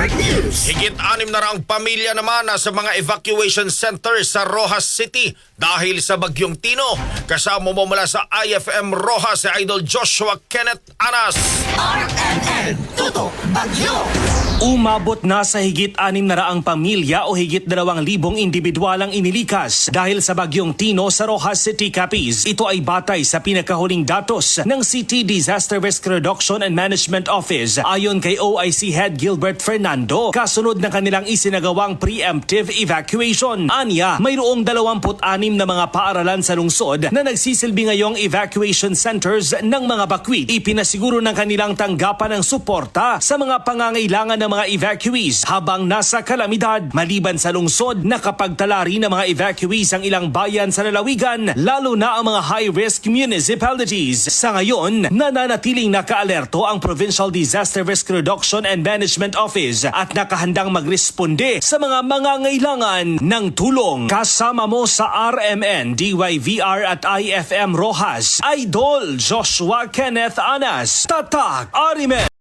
Network News. Higit anim na raang pamilya naman na sa mga evacuation center sa Rojas City dahil sa bagyong Tino. Kasama mo mula sa IFM Rojas si Idol Joshua Kenneth Anas. RNN Tutok Bagyo. Umabot na sa higit anim na raang pamilya o higit dalawang libong individual ang inilikas dahil sa bagyong Tino sa Rojas City, Capiz. Ito ay batay sa pinakahuling datos ng City Disaster Risk Reduction and Management Office ayon kay OIC Head Gilbert Fernando kasunod ng kanilang isinagawang preemptive evacuation. Anya, mayroong 26 na mga paaralan sa lungsod na nagsisilbi ngayong evacuation centers ng mga bakwit. Ipinasiguro ng kanilang tanggapan ng suporta sa mga pangangailangan mga evacuees habang nasa kalamidad. Maliban sa lungsod, nakapagtala rin ng mga evacuees ang ilang bayan sa lalawigan, lalo na ang mga high-risk municipalities. Sa ngayon, nananatiling nakaalerto ang Provincial Disaster Risk Reduction and Management Office at nakahandang magresponde sa mga mangangailangan ng tulong. Kasama mo sa RMN, DYVR at IFM Rojas, Idol Joshua Kenneth Anas, Tatak Arimen.